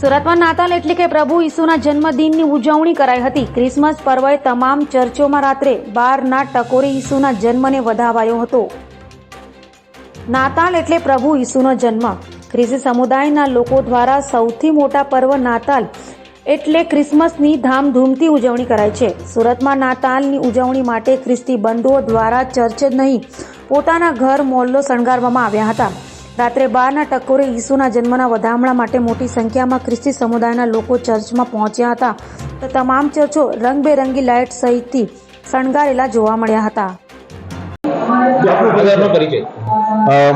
સુરતમાં નાતાલ એટલે કે પ્રભુ ઈસુના જન્મદિનની ઉજવણી કરાઈ હતી. ક્રિસમસ પર્વે તમામ ચર્ચોમાં રાત્રે બારના ટકોરે ઈસુના જન્મને વધાવાયો હતો. નાતાલ એટલે પ્રભુ ઈસુનો જન્મ. ખ્રિસ્તી સમુદાયના લોકો દ્વારા સૌથી મોટા પર્વ નાતાલ એટલે ક્રિસમસની ધામધૂમથી ઉજવણી કરાય છે. સુરતમાં નાતાલની ઉજવણી માટે ખ્રિસ્તી બંધુઓ દ્વારા ચર્ચ જ નહીં, પોતાના ઘર, મોલ્લો શણગારવામાં આવ્યા હતા. રાત્રે બારના ટકોરે ઈસુના જન્મના વધામણા માટે મોટી સંખ્યામાં ખ્રિસ્તી સમુદાયના લોકો ચર્ચમાં પહોંચ્યા હતા તો તમામ ચર્ચો રંગબેરંગી લાઇટ સહિતથી શણગારેલા જોવા મળ્યા હતા.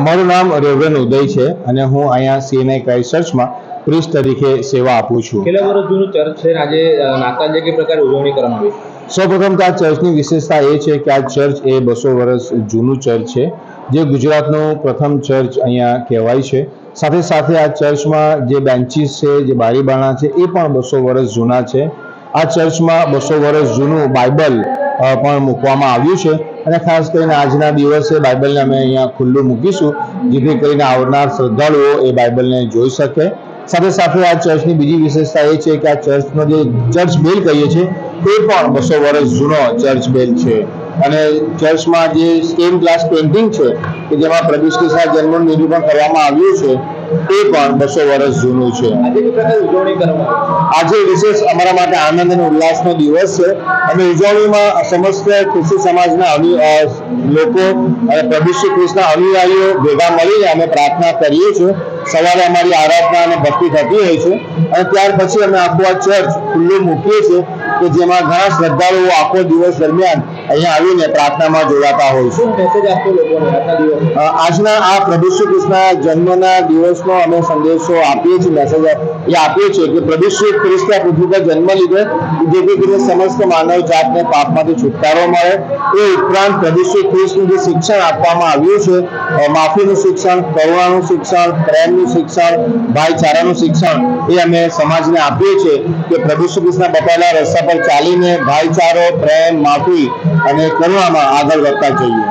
મારું નામ રેવરન ઉદય છે અને હું અહીંયા સીએનઆઈ ક્રાઇસ્ટ ચર્ચમાં પ્રિસ્ટ તરીકે સેવા આપું છું. કેટલા વર્ષ જૂનું ચર્ચ છે આજે અ, નાતાલ જે પ્રકારે ઉજવણી કરવામાં આવી? સૌપ્રથમ તો આ ચર્ચની વિશેષતા એ છે કે આ ચર્ચ એ બસો વર્ષ જૂનું ચર્ચ છે. જે ગુજરાતનું પ્રથમ ચર્ચ અહીંયા કહેવાય છે. સાથે સાથે આ ચર્ચમાં જે બેન્ચીસ છે, જે બારીબાણા છે, એ પણ બસો વર્ષ જૂના છે. આ ચર્ચમાં બસો વર્ષ જૂનું બાઇબલ પણ મૂકવામાં આવ્યું છે. અને ખાસ કરીને આજના દિવસે બાઇબલને અમે અહીંયા ખુલ્લું મૂકીશું, જેથી કરીને આવનાર શ્રદ્ધાળુઓ એ બાઇબલને જોઈ શકે. સાથે સાથે આ ચર્ચની બીજી વિશેષતા એ છે કે આ ચર્ચનો જે ચર્ચ બેલ કહીએ છીએ તે પણ બસો વર્ષ જૂનો ચર્ચ બેલ છે. અને ચર્ચમાં જે સ્ટેન ગ્લાસ પેઇન્ટિંગ છે કે જેમાં પ્રભુ શ્રીના જન્મનું નિરૂપણ કરવામાં આવ્યું છે તે પણ બસો વર્ષ જૂનું છે. આજે વિશેષ અમારા માટે આનંદ અને ઉલ્લાસનો દિવસ છે. અને ઉજવણીમાં સમસ્ત કૃષિ સમાજના અનુ લોકો અને પ્રભુ શ્રી કૃષ્ણના અનુયાયીઓ ભેગા મળીને અમે પ્રાર્થના કરીએ છીએ. સવારે અમારી આરાધના અને ભક્તિ થતી હોય છે. અને ત્યાર પછી અમે આખું આ ચર્ચ ખુલ્લું મૂકીએ છીએ. કે જેમાં ઘણા શ્રદ્ધાળુઓ આખો દિવસ દરમિયાન અહીંયા આવીને પ્રાર્થનામાં જોડાતા હોય છે. આજના આ પ્રભુ શ્રી કૃષ્ણ જન્મના દિવસનો અમે સંદેશો આપીએ છીએ મેસેજ એ આપીએ છીએ કે પ્રભુ શ્રી કૃષ્ણ પૃથ્વી પર જન્મ લીધો જેથી કરીને સમસ્ત માનવ જાતને પાપમાંથી છુટકારો મળે. એ ઉપરાંત પ્રભુ શ્રી કૃષ્ણ જે શિક્ષણ આપવામાં આવ્યું છે માફીનું શિક્ષણ કરુણાનું શિક્ષણ પ્રેમનું શિક્ષણ ભાઈચારાનું શિક્ષણ એ અમે સમાજને આપીએ છીએ કે પ્રભુ શ્રી કૃષ્ણ બતાવેલા રસ્તા પર ચાલીને ભાઈચારો પ્રેમ માફી અને કરુણામાં આગળ વધતા જઈએ.